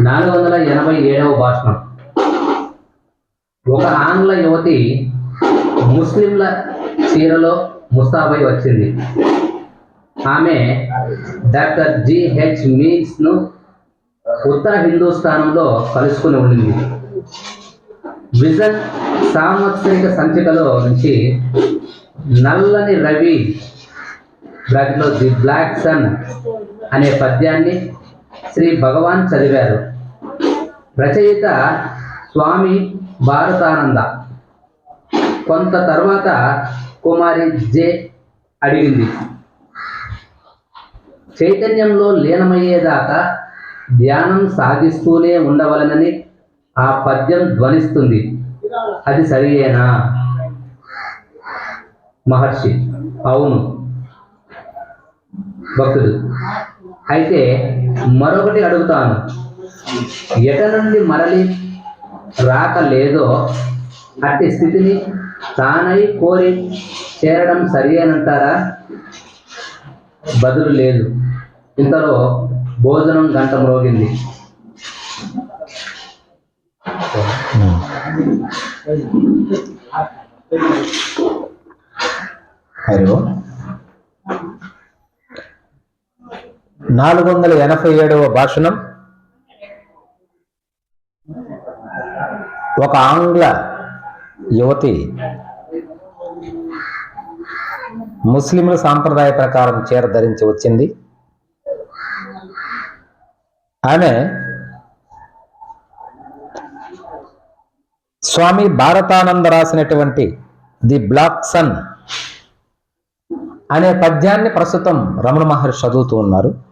నాలుగు వందల ఎనభై ఏడవ భాషణం. ఒక ఆంగ్ల యువతి ముస్లింల చీరలో ముస్తాబై వచ్చింది. ఆమె డాక్టర్ జిహెచ్ మీన్స్ను ఉత్తర హిందూస్థానంలో కలుసుకుని ఉండింది. విజన్ సాంవత్సరిక సంచికలో నుంచి నల్లని రవి బ్లాక్లో ది బ్లాక్ సన్ అనే పద్యాన్ని శ్రీ భగవాన్ చదివారు. రచయిత స్వామి భారతానంద. కొంత తర్వాత కుమారి జే అడిగింది. చైతన్యంలో లీనమయ్యేదాకా ధ్యానం సాగిస్తూనే ఉండవలనని ఆ పద్యం ధ్వనిస్తుంది. అది సరియేనా? మహర్షి. అవును. భక్తుడు. అయితే మరొకటి అడుగుతాను. ఎట నుండి మరలి రాక లేదో అట్టి స్థితిని తానై కోరి చేరడం సరి అంటారా బదులు లేదు. ఇంతలో భోజనం గంట మ్రోగింది. హరి నాలుగు వందల ఎనభై ఏడవ భాషణం. ఒక ఆంగ్ల యువతి ముస్లింల సాంప్రదాయ ప్రకారం చీర ధరించి వచ్చింది. ఆమె స్వామి భారతానంద రాసినటువంటి ది బ్లాక్ సన్ అనే పద్యాన్ని ప్రస్తుతం రమణ మహర్షి చదువుతూ ఉన్నారు.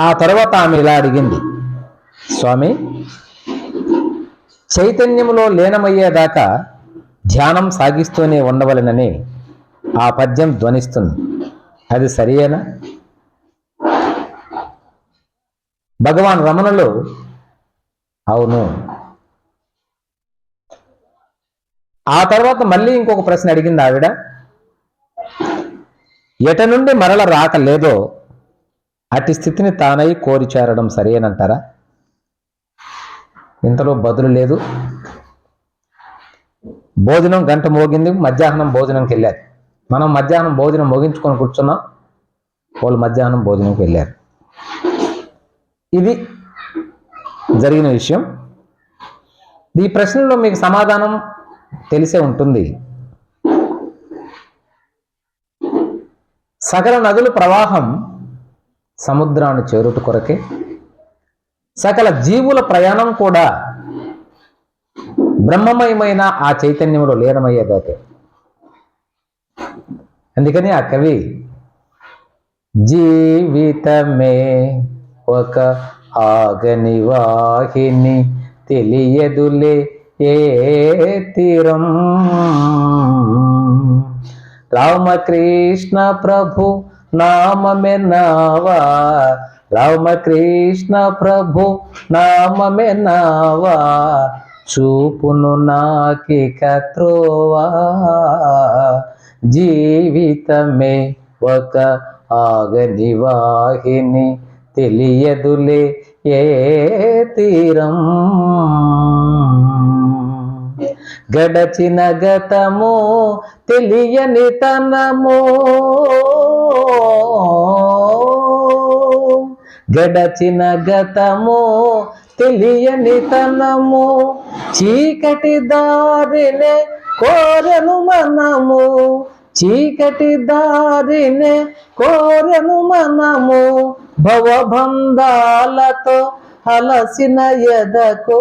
ఆ తర్వాత ఆమె ఇలా అడిగింది స్వామి చైతన్యములో లీనమయ్యేదాకా ధ్యానం సాగిస్తూనే ఉండవలనని ఆ పద్యం ధ్వనిస్తుంది. అది సరియేనా? భగవాన్ రమణులు అవును. ఆ తర్వాత మళ్ళీ ఇంకొక ప్రశ్న అడిగింది ఆవిడ ఎట నుండి మరల రాక లేదో అట్టి స్థితిని తానై కోరి చేరడం సరేనంటారా ఇంతలో బదులు లేదు. భోజనం గంట మోగింది మధ్యాహ్నం భోజనంకి వెళ్ళారు. మనం మధ్యాహ్నం భోజనం ముగించుకొని కూర్చున్నాం వాళ్ళు మధ్యాహ్నం భోజనంకి వెళ్ళారు. ఇది జరిగిన విషయం. ఈ ప్రశ్నలో మీకు సమాధానం తెలిసే ఉంటుంది. సకల నదుల ప్రవాహం సముద్రాన్ని చేరుట కొరకే. సకల జీవుల ప్రయాణం కూడా బ్రహ్మమయమైన ఆ చైతన్యంలో లీనమయ్యేదాకే. అందుకని ఆ కవి జీవితమే ఒక ఆగని వాహిని తెలియదులే ఏ తీరం. రామకృష్ణ ప్రభు నామమే నావా. రామకృష్ణ ప్రభు నామమే నావా. చూపును నాకిక త్రోవా జీవితమే ఒక ఆగని వాహిని తెలియదులే ఏ తీరం. గడచిన గతము తెలియని తనము. గడచిన గతము తెలియని తనము. చీకటి దారినే కోరను మనము. చీకటి దారినే కోరను మనము. భవబంధాలతో అలసిన ఎదకో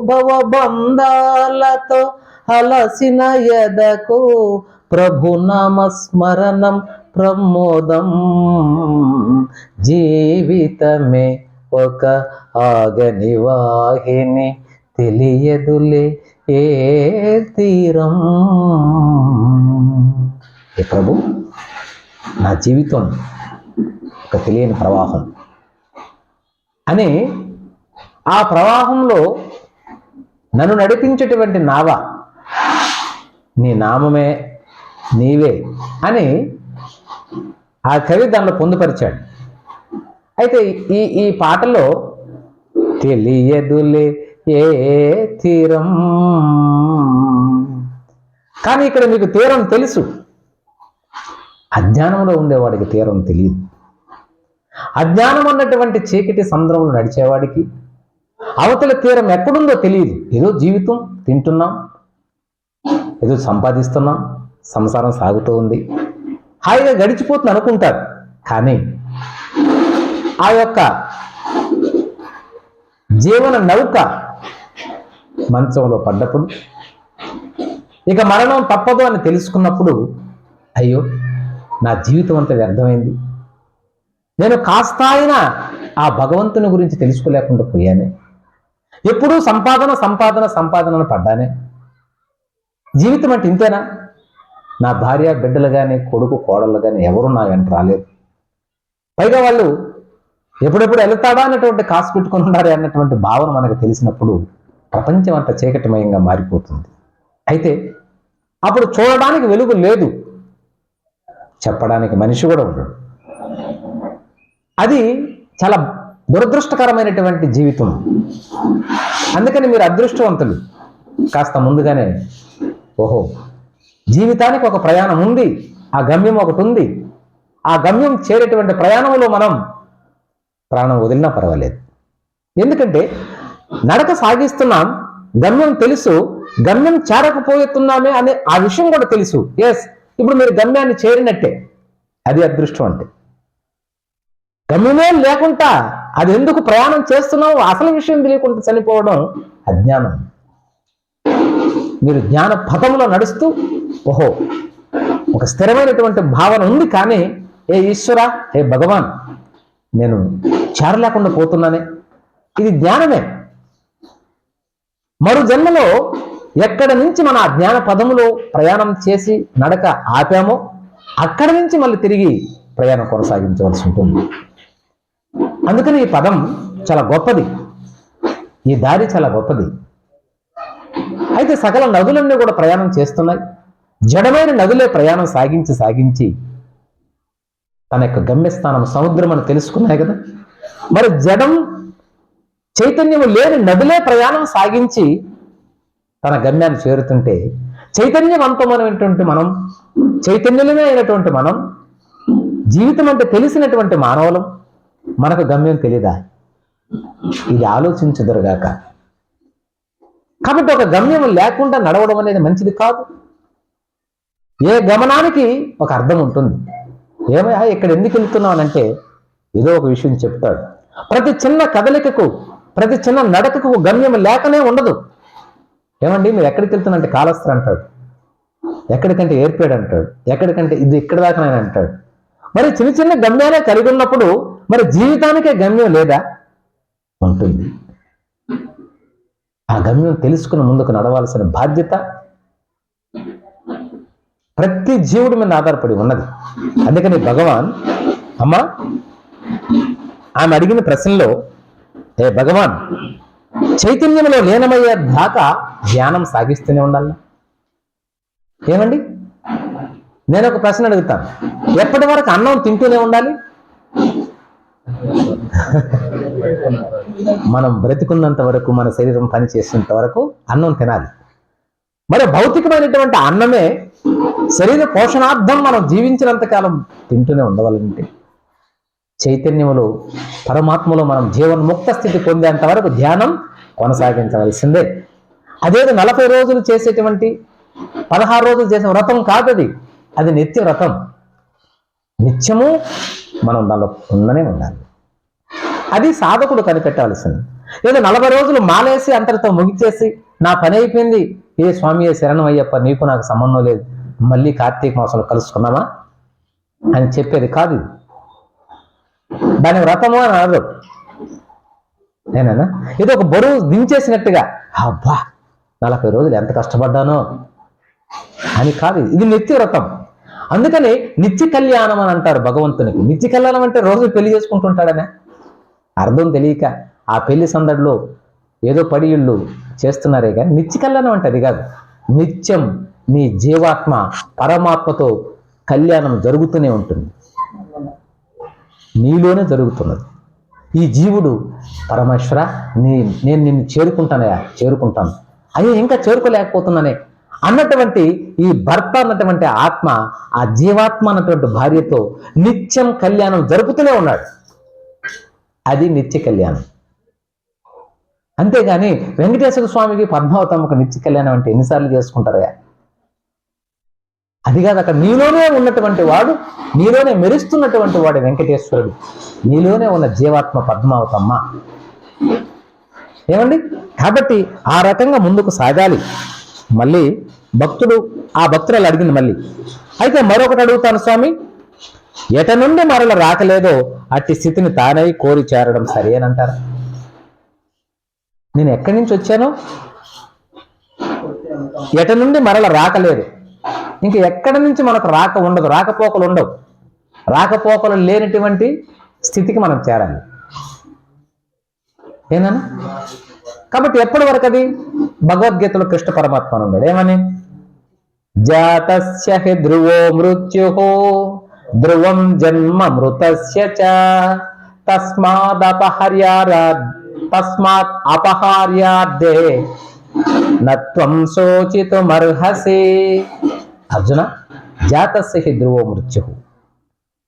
భవబంధాలతో అలసిన ఎదకో. ప్రభు నామస్మరణం ప్రమోదం జీవితమే ఒక ఆగని వాహిని తెలియదులే ఏ తీరం ఏ ప్రభు నా జీవితం ఒక తెలియని ప్రవాహం అని ఆ ప్రవాహంలో నన్ను నడిపించేటువంటి నావ నీ నామమే నీవే అని ఆ కవి దానిలో పొందుపరిచాడు. అయితే ఈ ఈ పాటలో తెలియదులే ఏ తీరం. కానీ ఇక్కడ మీకు తీరం తెలుసు. అజ్ఞానంలో ఉండేవాడికి తీరం తెలియదు. అజ్ఞానం అన్నటువంటి చీకటి సముద్రంలో నడిచేవాడికి అవతల తీరం ఎక్కడుందో తెలియదు. ఏదో జీవితం తింటున్నాం ఏదో సంపాదిస్తున్నాం సంసారం సాగుతూ ఉంది హాయిగా గడిచిపోతుంది అనుకుంటారు. కానీ ఆ యొక్క జీవన నౌక మంచంలో పడ్డప్పుడు ఇక మరణం తప్పదు అని తెలుసుకున్నప్పుడు అయ్యో నా జీవితం అంతా వ్యర్థమైంది. నేను కాస్త అయినా ఆ భగవంతుని గురించి తెలుసుకోలేకుండా పోయానే. ఎప్పుడూ సంపాదన సంపాదన సంపాదనను పడ్డానే. జీవితం అంటే ఇంతేనా? నా భార్య బిడ్డలు కానీ కొడుకు కోడళ్ళు కానీ ఎవరు నా వెంట రాలేదు. పైగా వాళ్ళు ఎప్పుడెప్పుడు వెళ్తాడా అన్నటువంటి కాసు పెట్టుకుని ఉన్నారే అన్నటువంటి భావన మనకు తెలిసినప్పుడు ప్రపంచం అంత చీకటిమయంగా మారిపోతుంది. అయితే అప్పుడు చూడడానికి వెలుగు లేదు. చెప్పడానికి మనిషి కూడా ఉండడు. అది చాలా దురదృష్టకరమైనటువంటి జీవితం. అందుకని మీరు అదృష్టవంతులు. కాస్త ముందుగానే ఓహో జీవితానికి ఒక ప్రయాణం ఉంది ఆ గమ్యం ఒకటి ఉంది. ఆ గమ్యం చేరేటువంటి ప్రయాణంలో మనం ప్రాణం వదిలినా పర్వాలేదు. ఎందుకంటే నడక సాగిస్తున్నాం గమ్యం తెలుసు గమ్యం చేరకపోతున్నామే అనే ఆ విషయం కూడా తెలుసు. ఎస్ ఇప్పుడు మీరు గమ్యాన్ని చేరినట్టే అది అదృష్టం అంటే. గమ్యమే లేకుండా అది ఎందుకు ప్రయాణం చేస్తున్నావు అసలు విషయం తెలియకుండా చనిపోవడం అజ్ఞానం. మీరు జ్ఞాన పథంలో నడుస్తూ ఓహో ఒక స్థిరమైనటువంటి భావన ఉంది కానీ ఏ ఈశ్వర ఏ భగవాన్ నేను చేరలేకుండా పోతున్నానే? ఇది జ్ఞానమే. మరు జన్మలో ఎక్కడి నుంచి మన ఆ జ్ఞాన పదములో ప్రయాణం చేసి నడక ఆపామో అక్కడి నుంచి మళ్ళీ తిరిగి ప్రయాణం కొనసాగించవలసి ఉంటుంది. అందుకని ఈ పదం చాలా గొప్పది. ఈ దారి చాలా గొప్పది. అయితే సకల నదులన్నీ కూడా ప్రయాణం చేస్తున్నాయి. జడమైన నదులే ప్రయాణం సాగించి సాగించి తన యొక్క గమ్యస్థానం సముద్రం అని తెలుసుకున్నాయి కదా. మరి జడం చైతన్యం లేని నదులే ప్రయాణం సాగించి తన గమ్యాన్ని చేరుతుంటే చైతన్యవంతమైనటువంటి మనం చైతన్యులమే అయినటువంటి మనం జీవితం అంటే తెలిసినటువంటి మానవులం మనకు గమ్యం తెలీదా? ఇది ఆలోచించదురుగాక. కాబట్టి ఒక గమ్యం లేకుండా నడవడం అనేది మంచిది కాదు. ఏ గమనానికి ఒక అర్థం ఉంటుంది. ఏమయ్యా ఇక్కడ ఎందుకు వెళ్తున్నానంటే ఏదో ఒక విషయం చెప్తాడు. ప్రతి చిన్న కదలికకు ప్రతి చిన్న నడకకు గమ్యం లేకనే ఉండదు. ఏమండి మీరు ఎక్కడికి వెళ్తున్నంటే కాలస్త్ర అంటాడు. ఎక్కడికంటే ఏర్పాడు అంటాడు. ఎక్కడికంటే ఇది ఇక్కడ దాకా అంటాడు. మరి చిన్న చిన్న గమ్యాలే కలిగి ఉన్నప్పుడు మరి జీవితానికే గమ్యం లేదా? ఉంటుంది. ఆ గమ్యం తెలుసుకుని ముందుకు నడవాల్సిన బాధ్యత ప్రతి జీవుడి మీద ఆధారపడి ఉన్నది. అందుకని భగవాన్ అమ్మా ఆమె అడిగిన ప్రశ్నలో ఏ భగవాన్ చైతన్యంలో లీనమయ్యే దాకా ధ్యానం సాగిస్తూనే ఉండాలి ఏమండి? నేను ఒక ప్రశ్న అడుగుతాను. ఎప్పటి వరకు అన్నం తింటూనే ఉండాలి? మనం బ్రతికున్నంత వరకు మన శరీరం పనిచేసినంత వరకు అన్నం తినాలి. మరి భౌతికమైనటువంటి అన్నమే శరీర పోషణార్థం మనం జీవించినంత కాలం తింటూనే ఉండవాలంటే చైతన్యములో పరమాత్మలో మనం జీవన్ముక్త స్థితి పొందేంత వరకు ధ్యానం కొనసాగించవలసిందే. అదేదో నలభై రోజులు చేసేటువంటి పదహారు రోజులు చేసే వ్రతం కాదు అది అది నిత్య వ్రతం. నిత్యము మనం దానిలో ఉందనే ఉండాలి. అది సాధకుడు కనిపెట్టాల్సింది. లేదా నలభై రోజులు మాలేసి అంతటితో ముగిచేసి నా పని అయిపోయింది ఏ స్వామి శరణం అయ్యప్ప నీకు నాకు సంబంధం లేదు మళ్ళీ కార్తీక మాసంలో కలుసుకున్నామా అని చెప్పేది కాదు ఇది. దాని వ్రతము అని అనరు. నేనేనా ఇది ఒక బరువు దించేసినట్టుగా అబ్బా నలభై రోజులు ఎంత కష్టపడ్డానో అని కాదు ఇది. ఇది నిత్య వ్రతం. అందుకని నిత్య కళ్యాణం అని అంటారు భగవంతునికి. నిత్య కళ్యాణం అంటే రోజు పెళ్ళి చేసుకుంటుంటాడనే. అర్థం తెలియక ఆ పెళ్ళి సందడిలో ఏదో పడి ఇళ్ళు చేస్తున్నారే కానీ నిత్య కళ్యాణం అంటే అది కాదు. నిత్యం నీ జీవాత్మ పరమాత్మతో కళ్యాణం జరుగుతూనే ఉంటుంది. నీలోనే జరుగుతున్నది. ఈ జీవుడు పరమేశ్వర నీ నేను నిన్ను చేరుకుంటానయా చేరుకుంటాను. అయ్యో ఇంకా చేరుకోలేకపోతున్నానే. అన్నటువంటి ఈ భర్త అన్నటువంటి ఆత్మ ఆ జీవాత్మ అన్నటువంటి భార్యతో నిత్యం కళ్యాణం జరుపుతూనే ఉన్నాడు. అది నిత్య కళ్యాణం. అంతేగాని వెంకటేశ్వర స్వామికి పద్మావతమ్మకు నిత్య కళ్యాణం అంటే ఎన్నిసార్లు చేసుకుంటారయా అది కాదు అక్కడ నీలోనే ఉన్నటువంటి వాడు నీలోనే మెరుస్తున్నటువంటి వాడు వెంకటేశ్వరుడు. నీలోనే ఉన్న జీవాత్మ పద్మావతమ్మ. ఏమండి? కాబట్టి ఆ రకంగా ముందుకు సాగాలి. మళ్ళీ భక్తుడు ఆ భక్తురాలు అడిగింది మళ్ళీ. అయితే మరొకటి అడుగుతాను స్వామి ఎట నుండి మరల రాకలేదో అట్టి స్థితిని తానై కోరి చేరడం సరేనంటారు నేను ఎక్కడి నుంచి వచ్చానో? ఎట నుండి మరల రాకలేదు? ఇంకా ఎక్కడి నుంచి మనకు రాక ఉండదు రాకపోకలు ఉండవు. రాకపోకలు లేనటువంటి స్థితికి మనం చేరాలి. ఏనా కాబట్టి ఎప్పటి వరకు అది? భగవద్గీతలో కృష్ణ పరమాత్మ ఉన్నాడు. ఏమని? జాతస్య హి ధ్రువో మృత్యు ధ్రువం జన్మ మృతస్య చ తస్మాదపహర్యారా తస్మాత్ అపహార్యార్థే నత్వం శోచితుమర్హసి. అర్జున జాతస్య ధ్రువో మృత్యు.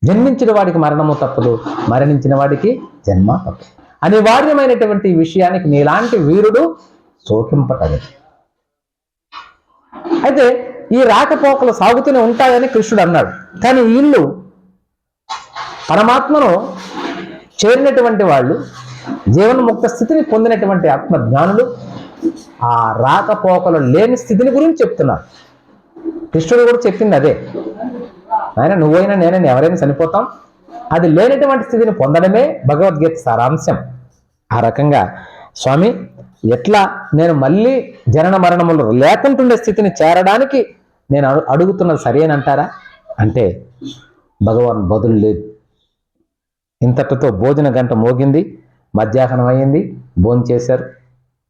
జన్మించిన వాడికి మరణము తప్పదు మరణించిన వాడికి జన్మ తప్పదు. అనివార్యమైనటువంటి విషయానికి నీలాంటి వీరుడు శోకింపతగదు అయితే ఈ రాకపోకలు సాగుతూనే ఉంటాయని కృష్ణుడు అన్నాడు. కానీ వీళ్ళు పరమాత్మను చేరినటువంటి వాళ్ళు జీవన్ముక్త స్థితిని పొందినటువంటి ఆత్మజ్ఞానులు ఆ రాకపోకలు లేని స్థితిని గురించి చెప్తున్నారు. కృష్ణుడు కూడా చెప్పింది అదే. ఆయన నువ్వైనా నేనైనా ఎవరైనా చనిపోతాం? అది లేనటువంటి స్థితిని పొందడమే భగవద్గీత సారాంశం. ఆ రకంగా స్వామి ఎట్లా నేను మళ్ళీ జనన మరణములు లేకుంటుండే స్థితిని చేరడానికి నేను అడు- అడుగుతున్నది సరేనంటారా అంటే భగవాన్ బదులు లేదు. ఇంతటితో భోజన గంట మోగింది మధ్యాహ్నం అయ్యింది భోజనం చేశారు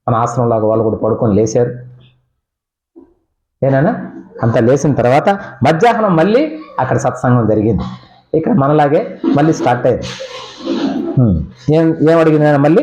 మన ఆశ్రమంలాగా వాళ్ళు కూడా పడుకొని లేచారు ఏనానా? అంత లేచిన తర్వాత మధ్యాహ్నం మళ్ళీ అక్కడ సత్సంగం జరిగింది. ఇక్కడ మనలాగే మళ్ళీ స్టార్ట్ అయింది. ఏం ఏం అడిగింది మళ్ళీ?